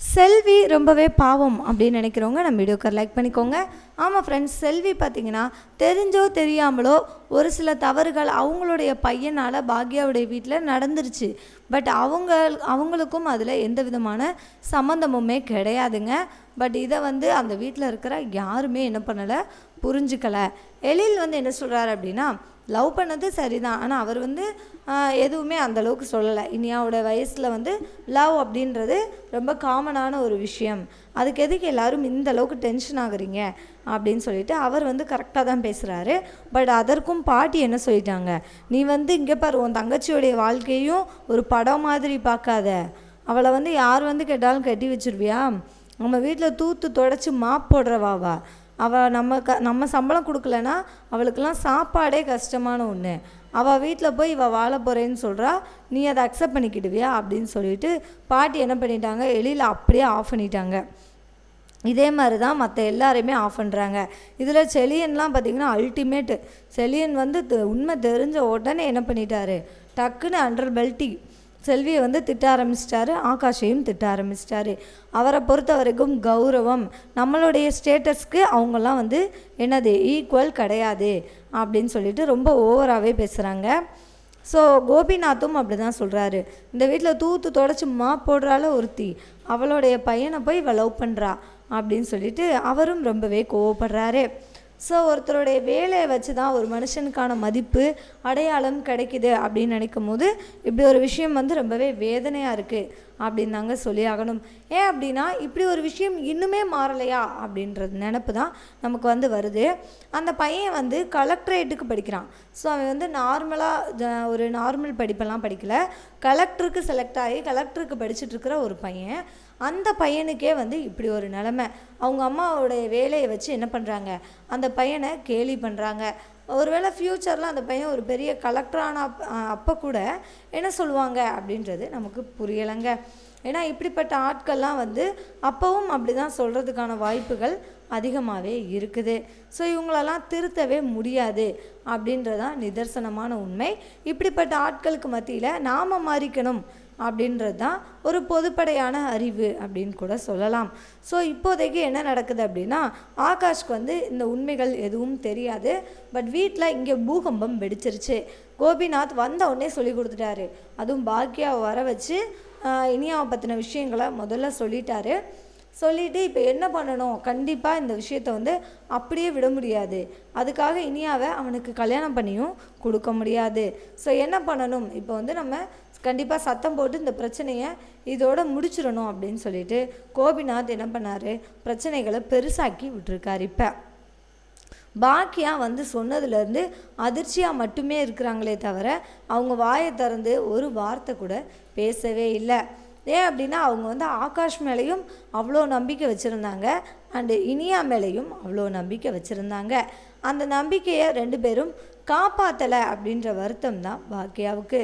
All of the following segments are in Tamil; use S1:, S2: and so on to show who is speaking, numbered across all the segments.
S1: செல்வி ரொம்பவே பாவம் அப்படின்னு நினைக்கிறவங்க நம்ம வீடியோக்கு லைக் பண்ணிக்கோங்க. ஆமாம் ஃப்ரெண்ட்ஸ் செல்வி பார்த்தீங்கன்னா தெரிஞ்சோ தெரியாமலோ ஒரு சில தவறுகள் அவங்களுடைய பையனால் பாக்யாவுடைய வீட்டில் நடந்துருச்சு. பட் அவங்க அவங்களுக்கும் அதில் எந்த விதமான சம்மந்தமுமே கிடையாதுங்க. பட் இதை வந்து அந்த வீட்டில் இருக்கிற யாருமே என்ன பண்ணலை புரிஞ்சுக்கலை. எழில் வந்து என்ன சொல்கிறாரு அப்படின்னா லவ் பண்ணது சரிதான். ஆனால் அவர் வந்து எதுவுமே அந்தளவுக்கு சொல்லலை. சொல்லலை இனியாவோட வயசில் வந்து லவ் அப்படின்றது ரொம்ப காமனான ஒரு விஷயம். அதுக்கு எதுக்கு எல்லாரும் இந்த அளவுக்கு டென்ஷன் ஆகுறீங்க? அப்படின்னு சொல்லிட்டு அவர் வந்து கரெக்டாக தான் பேசுகிறாரு பட் அதற்கும் பாட்டி என்ன சொல்லிட்டாங்க? நீ வந்து இங்கே பாரு உன் தங்கச்சியோடைய வாழ்க்கையும் ஒரு படம் மாதிரி பார்க்காத. அவளை வந்து யார் வந்து கேட்டாலும் கட்டி வச்சிருவியா? நம்ம வீட்டில் தூத்து தொடச்சி மாப் போடுறவாவா? அவள் நம்ம க நம்ம சம்பளம் கொடுக்கலனா அவளுக்கெல்லாம் சாப்பாடே கஷ்டமான ஒன்று அவள் வீட்டில் போய் இவள் வாழ போகிறேன்னு சொல்கிறா நீ அதை அக்செப்ட் பண்ணிக்கிடுவியா? அப்படின்னு சொல்லிட்டு பாட்டி என்ன பண்ணிட்டாங்க எளியில் அப்படியே ஆஃப் பண்ணிட்டாங்க. இதே மாதிரி தான் மற்ற எல்லாரையுமே ஆஃப் பண்ணுறாங்க இதில் செலியன்லாம் பார்த்திங்கன்னா அல்டிமேட்டு செலியன் வந்து தெ- உண்மை தெரிஞ்ச உடனே என்ன பண்ணிட்டாரு? டக்குன்னு அண்டர் பெல்ட்டி செல்வியை வந்து திட்ட ஆரம்பிச்சிட்டாரு ஆகாஷையும் திட்ட ஆரம்பிச்சிட்டாரு. அவரை பொறுத்த வரைக்கும் கௌரவம். நம்மளுடைய ஸ்டேட்டஸ்க்கு அவங்கெல்லாம் வந்து என்னது ஈக்குவல் கிடையாது அப்படின்னு சொல்லிட்டு ரொம்ப ஓவராகவே பேசுகிறாங்க ஸோ கோபிநாத்தும் அப்படி தான் சொல்கிறாரு இந்த வீட்டில் தூத்து தொடச்சி மா போடுறால ஒருத்தி. அவளுடைய பையனை போய் இவள் லவ் பண்ணுறா அப்படின்னு சொல்லிட்டு அவரும் ரொம்பவே கோவப்படுறாரு. ஸோ ஒருத்தருடைய வேலையை வச்சு தான் ஒரு மனுஷனுக்கான மதிப்பு அடையாளம் கிடைக்குது அப்படின்னு நினைக்கும் போது இப்படி ஒரு விஷயம் வந்து ரொம்பவே வேதனையாக இருக்குது அப்படின்னு தாங்க சொல்லி ஆகணும். ஏன் அப்படின்னா இப்படி ஒரு விஷயம் இன்னுமே மாறலையா அப்படின்றது நினப்பு தான் நமக்கு வந்து வருது. அந்த பையன் வந்து கலெக்டரேட்டுக்கு படிக்கிறான். ஸோ அவன் வந்து நார்மலாக ஒரு நார்மல் படிப்பெல்லாம் படிக்கலை. கலெக்டருக்கு செலக்ட் ஆகி கலெக்டருக்கு படிச்சுட்ருக்கிற ஒரு பையன் அந்த பையனுக்கே வந்து இப்படி ஒரு நிலமை. அவங்க அம்மாவோடைய வேலையை வச்சு என்ன பண்ணுறாங்க அந்த பையனை கேலி பண்ணுறாங்க ஒருவேளை ஃப்யூச்சரில் அந்த பையன் ஒரு பெரிய கலெக்டரான அப்போ கூட என்ன சொல்லுவாங்க அப்படின்றது நமக்கு புரியலைங்க. ஏன்னா இப்படிப்பட்ட ஆட்கள்லாம் வந்து அப்போவும் அப்படி தான் சொல்கிறதுக்கான வாய்ப்புகள் அதிகமாகவே இருக்குது. ஸோ இவங்களெல்லாம் திருத்தவே முடியாது அப்படின்றதான் நிதர்சனமான உண்மை. இப்படிப்பட்ட ஆட்களுக்கு மத்தியில் நாம் மாறிக்கணும் அப்படின்றது தான் ஒரு பொதுப்படையான அறிவு அப்படின்னு கூட சொல்லலாம். ஸோ இப்போதைக்கு என்ன நடக்குது அப்படின்னா ஆகாஷ்க்கு வந்து இந்த உண்மைகள் எதுவும் தெரியாது. பட் வீட்டில் இங்கே பூகம்பம் வெடிச்சிருச்சு. கோபிநாத் வந்த உடனே சொல்லி கொடுத்துட்டாரு. அதுவும் பாக்கியாவை வர வச்சு இனியாவை பற்றின விஷயங்களை முதல்ல சொல்லிட்டாரு. சொல்லிட்டு இப்போ என்ன பண்ணணும்? கண்டிப்பாக இந்த விஷயத்தை வந்து அப்படியே விட முடியாது. அதுக்காக இனியாவை அவனுக்கு கல்யாணம் பண்ணியும் கொடுக்க முடியாது. ஸோ என்ன பண்ணணும்? இப்போ வந்து நம்ம கண்டிப்பாக சத்தம் போட்டு இந்த பிரச்சனையை இதோட முடிச்சிடணும் அப்படின்னு சொல்லிட்டு கோபிநாத் என்ன பண்ணார்? பிரச்சனைகளை பெருசாக்கி விட்டுருக்காரு இப்போ. பாக்கியா வந்து சொன்னதுலேருந்து அதிர்ச்சியாக மட்டுமே இருக்கிறாங்களே தவிர அவங்க வாயை திறந்து ஒரு வார்த்தை கூட பேசவே இல்லை. ஏன் அப்படின்னா அவங்க வந்து ஆகாஷ் மேலேயும் அவ்வளோ நம்பிக்கை வச்சுருந்தாங்க அண்டு இனியா மேலேயும் அவ்வளோ நம்பிக்கை வச்சுருந்தாங்க. அந்த நம்பிக்கையை ரெண்டு பேரும் காப்பாற்றலை அப்படின்ற வருத்தம் தான் பாக்கியாவுக்கு.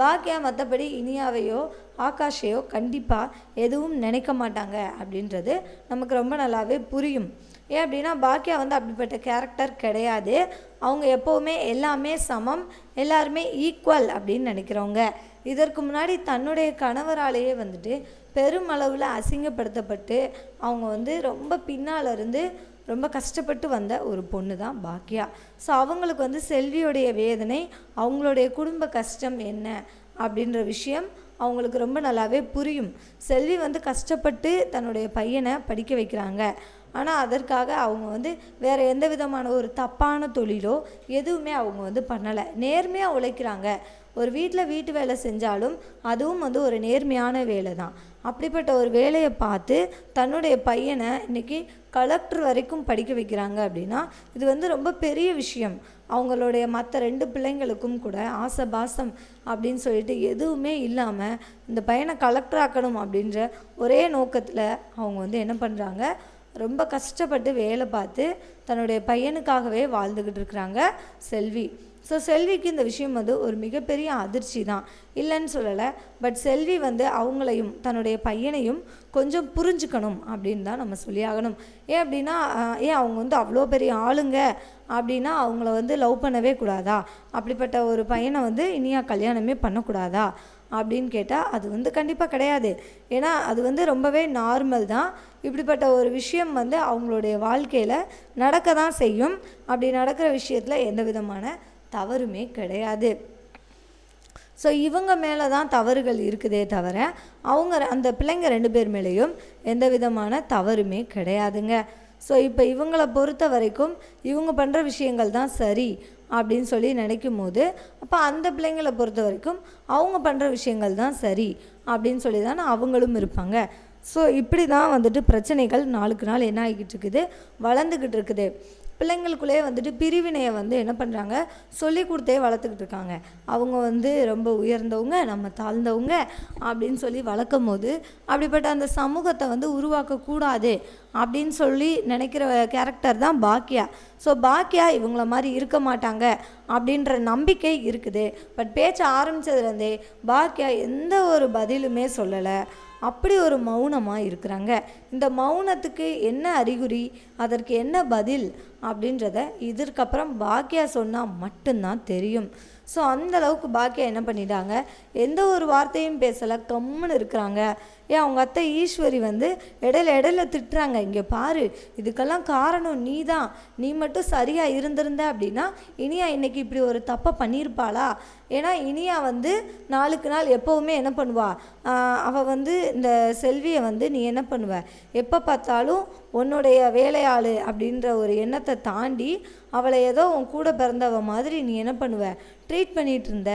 S1: பாக்கியா மற்றபடி இனியாவையோ ஆகாஷையோ கண்டிப்பாக எதுவும் நினைக்க மாட்டாங்க அப்படின்றது நமக்கு ரொம்ப நல்லாவே புரியும். ஏன் அப்படின்னா பாக்கியா வந்து அப்படிப்பட்ட கேரக்டர் கிடையாது. அவங்க எப்போவுமே எல்லாமே சமம் எல்லாருமே ஈக்குவல் அப்படின்னு நினைக்கிறவங்க. இதற்கு முன்னாடி தன்னுடைய கணவராலேயே வந்துட்டு பெருமளவில் அசிங்கப்படுத்தப்பட்டு அவங்க வந்து ரொம்ப பின்னால் இருந்து ரொம்ப கஷ்டப்பட்டு வந்த ஒரு பொண்ணு தான் பாக்கியா ஸோ அவங்களுக்கு வந்து செல்வியுடைய வேதனை அவங்களுடைய குடும்ப கஷ்டம் என்ன அப்படின்ற விஷயம் அவங்களுக்கு ரொம்ப நல்லாவே புரியும். செல்வி வந்து கஷ்டப்பட்டு தன்னுடைய பையனை படிக்க வைக்கிறாங்க. ஆனால் அதற்காக அவங்க வந்து வேறு எந்த விதமான ஒரு தப்பான தொழிலோ எதுவுமே அவங்க வந்து பண்ணலை. நேர்மையாக உழைக்கிறாங்க. ஒரு வீட்டில் வீட்டு வேலை செஞ்சாலும் அதுவும் வந்து ஒரு நேர்மையான வேலை தான் அப்படிப்பட்ட ஒரு வேலையை பார்த்து தன்னுடைய பையனை இன்னைக்கு கலெக்டர் வரைக்கும் படிக்க வைக்கிறாங்க அப்படின்னா இது வந்து ரொம்ப பெரிய விஷயம். அவங்களுடைய மற்ற ரெண்டு பிள்ளைங்களுக்கும் கூட ஆசை பாசம் அப்படின்னு சொல்லிட்டு எதுவுமே இல்லாமல் இந்த பையனை கலெக்டர் ஆக்கணும் அப்படின்ற ஒரே நோக்கத்தில் அவங்க வந்து என்ன பண்ணுறாங்க ரொம்ப கஷ்டப்பட்டு வேலை பார்த்து தன்னுடைய பையனுக்காகவே வாழ்ந்துக்கிட்டு இருக்கிறாங்க செல்வி. ஸோ செல்விக்கு இந்த விஷயம் வந்து ஒரு மிகப்பெரிய அதிர்ச்சி தான். இல்லைன்னு சொல்லலை. பட் செல்வி வந்து அவங்களையும் தன்னுடைய பையனையும் கொஞ்சம் புரிஞ்சுக்கணும் அப்படின்னு தான் நம்ம சொல்லியாகணும். ஏன் அப்படின்னா ஏன் அவங்க வந்து அவ்வளோ பெரிய ஆளுங்க அப்படின்னா அவங்கள வந்து லவ் பண்ணவே கூடாதா? அப்படிப்பட்ட ஒரு பையனை வந்து இனியா கல்யாணமே பண்ணக்கூடாதா? அப்படின்னு கேட்டால் அது வந்து கண்டிப்பாக கிடையாது. ஏன்னா அது வந்து ரொம்பவே நார்மல் தான். இப்படிப்பட்ட ஒரு விஷயம் வந்து அவங்களுடைய வாழ்க்கையில் நடக்க தான் செய்யும். அப்படி நடக்கிற விஷயத்தில் எந்த விதமான தவறுமே கிடையாது. ஸோ இவங்க மேலே தான் தவறுகள் இருக்குதே தவிர அவங்க அந்த பிள்ளைங்க ரெண்டு பேர் மேலேயும் எந்த விதமான தவறுமே கிடையாதுங்க. ஸோ இப்போ இவங்கள பொறுத்த வரைக்கும் இவங்க பண்ணுற விஷயங்கள் தான் சரி அப்படின்னு சொல்லி நினைக்கும் போது அப்போ அந்த பிள்ளைங்களை பொறுத்த வரைக்கும் அவங்க பண்ணுற விஷயங்கள் தான் சரி அப்படின்னு சொல்லி தான் அவங்களும் இருப்பாங்க. ஸோ இப்படி தான் வந்துட்டு பிரச்சனைகள் நாளுக்கு நாள் என்ன ஆகிக்கிட்டு இருக்குது? வளர்ந்துக்கிட்டு இருக்குது. பிள்ளைங்களுக்குள்ளேயே வந்துட்டு பிரிவினையை வந்து என்ன பண்ணுறாங்க சொல்லி கொடுத்தே வளர்த்துக்கிட்டு இருக்காங்க. அவங்க வந்து ரொம்ப உயர்ந்தவங்க நம்ம தாழ்ந்தவங்க அப்படின்னு சொல்லி வளர்க்கும் போது அப்படிப்பட்ட அந்த சமூகத்தை வந்து உருவாக்கக்கூடாது அப்படின்னு சொல்லி நினைக்கிற கேரக்டர் தான் பாக்கியா ஸோ பாக்கியா இவங்கள மாதிரி இருக்க மாட்டாங்க அப்படின்ற நம்பிக்கை இருக்குது. பட் பேச்ச ஆரம்பித்ததுலேருந்தே பாக்கியா எந்த ஒரு பதிலுமே சொல்லலை. அப்படி ஒரு மௌனமாக இருக்கிறாங்க. இந்த மௌனத்துக்கு என்ன அறிகுறி? அதற்கு என்ன பதில்? அப்படின்றத இதற்கப்புறம் பாக்கியா சொன்னால் மட்டும்தான் தெரியும். ஸோ அந்த அளவுக்கு பாக்கியா என்ன பண்ணிட்டாங்க? எந்த ஒரு வார்த்தையும் பேசலை. கம்முன்னு இருக்கிறாங்க. ஏன் அவங்க அத்தை ஈஸ்வரி வந்து இடையில இடையில திட்டுறாங்க. இங்கே பாரு இதுக்கெல்லாம் காரணம் நீ தான் நீ மட்டும் சரியாக இருந்திருந்த அப்படின்னா இனியா இன்னைக்கு இப்படி ஒரு தப்பை பண்ணியிருப்பாளா? ஏன்னா இனியா வந்து நாளுக்கு நாள் எப்போவுமே என்ன பண்ணுவா? அவள் வந்து இந்த செல்வியை வந்து நீ என்ன பண்ணுவ? எப்போ பார்த்தாலும் உன்னுடைய வேலையாள் அப்படின்ற ஒரு எண்ணத்தை தாண்டி அவளை ஏதோ உன் கூட பிறந்தவ மாதிரி நீ என்ன பண்ணுவ? ட்ரீட் பண்ணிகிட்டு இருந்த.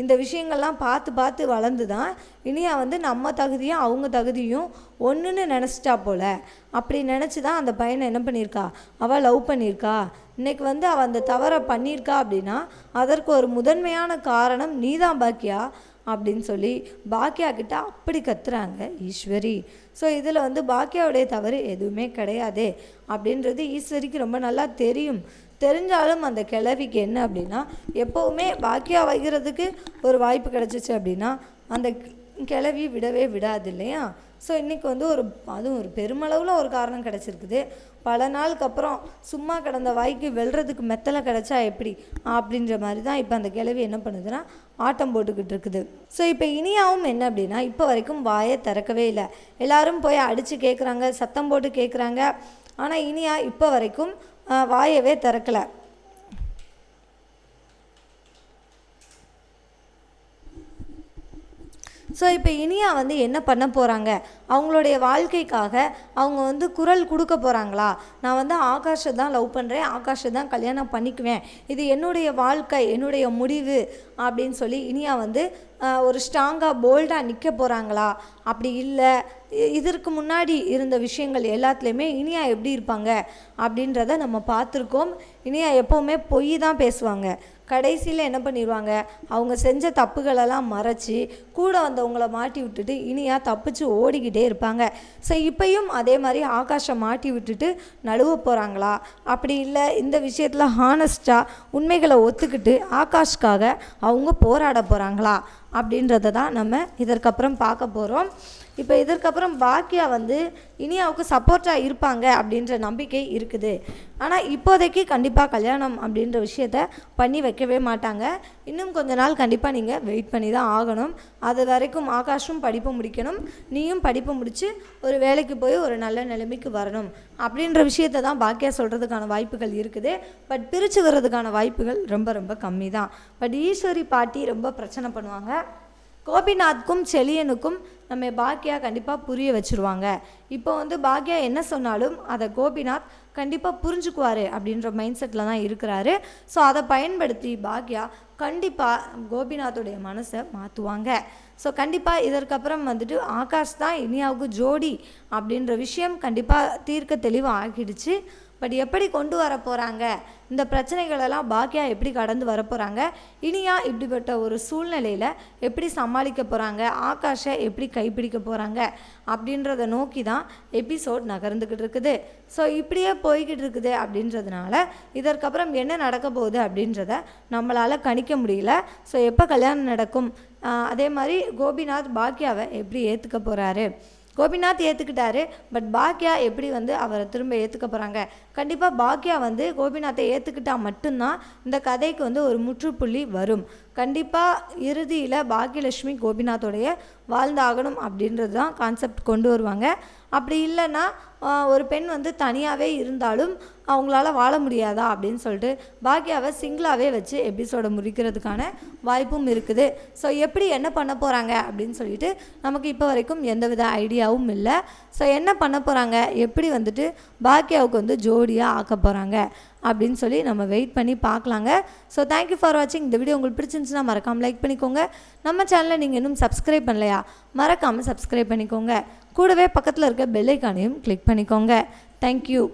S1: இந்த விஷயங்கள்லாம் பார்த்து பார்த்து வளர்ந்து தான் இனியா வந்து நம்ம தகுதியும் அவங்க தகுதியும் ஒன்றுன்னு நினச்சிட்டா போல். அப்படி நினச்சி தான் அந்த பையனை என்ன பண்ணியிருக்கா? அவள் லவ் பண்ணியிருக்கா? இன்னைக்கு வந்து அவள் அந்த தவறை பண்ணியிருக்கா அப்படின்னா அதற்கு ஒரு முதன்மையான காரணம் நீதான் பாக்கியா அப்படின்னு சொல்லி பாக்கியா கிட்ட அப்படி கத்துறாங்க ஈஸ்வரி. ஸோ இதில் வந்து பாக்கியாவுடைய தவறு எதுவுமே கிடையாதே அப்படின்றது ஈஸ்வரிக்கு ரொம்ப நல்லா தெரியும். தெரிஞ்சாலும் அந்த கிழவிக்கு என்ன அப்படின்னா எப்போவுமே பாக்கியா வைக்கிறதுக்கு ஒரு வாய்ப்பு கிடச்சிச்சு அப்படின்னா அந்த கிளவி விடவே விடாது இல்லையா? ஸோ இன்றைக்கி வந்து ஒரு அதுவும் ஒரு பெருமளவில் ஒரு காரணம் கிடச்சிருக்குது. பல நாளுக்கு அப்புறம் சும்மா கிடந்த வாய்க்கு வெல்றதுக்கு மெத்தலை கிடச்சா எப்படி? அப்படின்ற மாதிரி தான் இப்போ அந்த கிளவி என்ன பண்ணுதுன்னா ஆட்டம் போட்டுக்கிட்டு இருக்குது. ஸோ இப்போ இனியாவும் என்ன அப்படின்னா இப்போ வரைக்கும் வாயை திறக்கவே இல்லை. எல்லாரும் போய் அடித்து கேட்குறாங்க சத்தம் போட்டு கேட்குறாங்க ஆனால் இனியா இப்போ வரைக்கும் வாயவே திறக்கலை. ஸோ இப்போ இனியா வந்து என்ன பண்ண போகிறாங்க அவங்களுடைய வாழ்க்கைக்காக அவங்க வந்து குரல் கொடுக்க போகிறாங்களா நான் வந்து ஆகாஷை தான் லவ் பண்ணுறேன் ஆகாஷை தான் கல்யாணம் பண்ணிக்குவேன். இது என்னுடைய வாழ்க்கை என்னுடைய முடிவு அப்படின்னு சொல்லி இனியா வந்து ஒரு ஸ்ட்ராங்காக போல்டாக நிற்க போகிறாங்களா அப்படி இல்லை. இதற்கு முன்னாடி இருந்த விஷயங்கள் எல்லாத்துலேயுமே இனியா எப்படி இருப்பாங்க அப்படின்றத நம்ம பார்த்துருக்கோம். இனியா எப்போவுமே பொய் தான் பேசுவாங்க. கடைசியில் என்ன பண்ணிடுவாங்க அவங்க செஞ்ச தப்புகளெல்லாம் மறைச்சி கூட வந்தவங்கள மாட்டி விட்டுட்டு இனியா தப்பிச்சு ஓடிக்கிட்டே இருப்பாங்க. ஸோ இப்பையும் அதே மாதிரி ஆகாஷை மாட்டி விட்டுட்டு நழுவ போகிறாங்களா அப்படி இல்லை. இந்த விஷயத்தில் ஹானஸ்டாக உண்மைகளை ஒத்துக்கிட்டு ஆகாஷ்காக அவங்க போராட போகிறாங்களா அப்படின்றத தான் நம்ம இதற்கப்புறம் பார்க்க போகிறோம் இப்போ இதற்கப்புறம் பாக்கியா வந்து இனியாவுக்கு சப்போர்ட்டாக இருப்பாங்க அப்படின்ற நம்பிக்கை இருக்குது. ஆனால் இப்போதைக்கு கண்டிப்பாக கல்யாணம் அப்படின்ற விஷயத்த பண்ணி வைக்கவே மாட்டாங்க. இன்னும் கொஞ்ச நாள் கண்டிப்பாக நீங்கள் வெயிட் பண்ணி தான் ஆகணும். அது வரைக்கும் ஆகாஷும் படிப்பு முடிக்கணும். நீயும் படிப்பு முடித்து ஒரு வேலைக்கு போய் ஒரு நல்ல நிலைமைக்கு வரணும் அப்படின்ற விஷயத்த தான் பாக்கியா சொல்கிறதுக்கான வாய்ப்புகள் இருக்குது. பட் பிரித்து வர்றதுக்கான வாய்ப்புகள் ரொம்ப ரொம்ப கம்மி தான் பட் ஈஸ்வரி பாட்டி ரொம்ப பிரச்சனை பண்ணுவாங்க. கோபிநாத்க்கும் செழியனுக்கும் நம்ம பாக்கியா கண்டிப்பாக புரிய வச்சுருவாங்க. இப்போ வந்து பாக்கியா என்ன சொன்னாலும் அதை கோபிநாத் கண்டிப்பாக புரிஞ்சுக்குவார் அப்படின்ற மைண்ட் செட்டில் தான் இருக்கிறாரு. ஸோ அதை பயன்படுத்தி பாக்யா கண்டிப்பாக கோபிநாத்துடைய மனசை மாற்றுவாங்க ஸோ கண்டிப்பாக இதற்கப்புறம் வந்துட்டு ஆகாஷ் தான் இனியாவுக்கு ஜோடி அப்படின்ற விஷயம் கண்டிப்பாக தீர்க்க தெளிவாக ஆகிடுச்சு. பட் எப்படி கொண்டு வர போகிறாங்க இந்த பிரச்சனைகளெல்லாம் பாக்கியா எப்படி கடந்து வர போகிறாங்க இனியா இப்படிப்பட்ட ஒரு சூழ்நிலையில் எப்படி சமாளிக்க போகிறாங்க ஆகாஷை எப்படி கைப்பிடிக்க போகிறாங்க அப்படின்றத நோக்கி தான் எபிசோட் நகர்ந்துக்கிட்டு இருக்குது ஸோ இப்படியே போய்கிட்டு இருக்குது அப்படின்றதுனால இதற்கப்புறம் என்ன நடக்க போகுது அப்படின்றத நம்மளால் கணிக்க முடியல. ஸோ எப்போ கல்யாணம் நடக்கும்? அதே மாதிரி கோபிநாத் பாக்கியாவை எப்படி ஏற்றுக்க போகிறாரு கோபிநாத் ஏற்றுக்கிட்டாரு பட் பாக்கியா எப்படி வந்து அவரை திரும்ப ஏற்றுக்க போகிறாங்க கண்டிப்பாக பாக்யா வந்து கோபிநாத்தை ஏற்றுக்கிட்டா மட்டும்தான் இந்த கதைக்கு வந்து ஒரு முற்றுப்புள்ளி வரும். கண்டிப்பாக இறுதியில் பாக்கியலட்சுமி கோபிநாத்தோடைய வாழ்ந்தாகணும் அப்படின்றது தான் கான்செப்ட் கொண்டு வருவாங்க. அப்படி இல்லைன்னா ஒரு பெண் வந்து தனியாகவே இருந்தாலும் அவங்களால வாழ முடியாதா அப்படின்னு சொல்லிட்டு பாக்யாவை சிங்கிளாகவே வச்சு எபிசோடை முடிக்கிறதுக்கான வாய்ப்பும் இருக்குது. ஸோ எப்படி என்ன பண்ண போகிறாங்க அப்படின்னு சொல்லிட்டு நமக்கு இப்போ வரைக்கும் எந்தவித ஐடியாவும் இல்லை. ஸோ என்ன பண்ண போகிறாங்க எப்படி வந்துட்டு பாக்யாவுக்கு வந்து ஜோடியாக ஆக்க போகிறாங்க அப்படின்னு சொல்லி நம்ம வெயிட் பண்ணி பார்க்கலாங்க. ஸோ தேங்க்யூ ஃபார் வாட்சிங் இந்த வீடியோ உங்களுக்கு பிடிச்சிருந்துச்சுன்னா மறக்காமல் லைக் பண்ணிக்கோங்க. நம்ம சேனலை நீங்கள் இன்னும் சப்ஸ்கிரைப் பண்ணலையா? மறக்காமல் சப்ஸ்கிரைப் பண்ணிக்கோங்க. கூடவே பக்கத்தில் இருக்க பெல்லைக்கானையும் கிளிக் பண்ணிக்கோங்க. தேங்க்யூ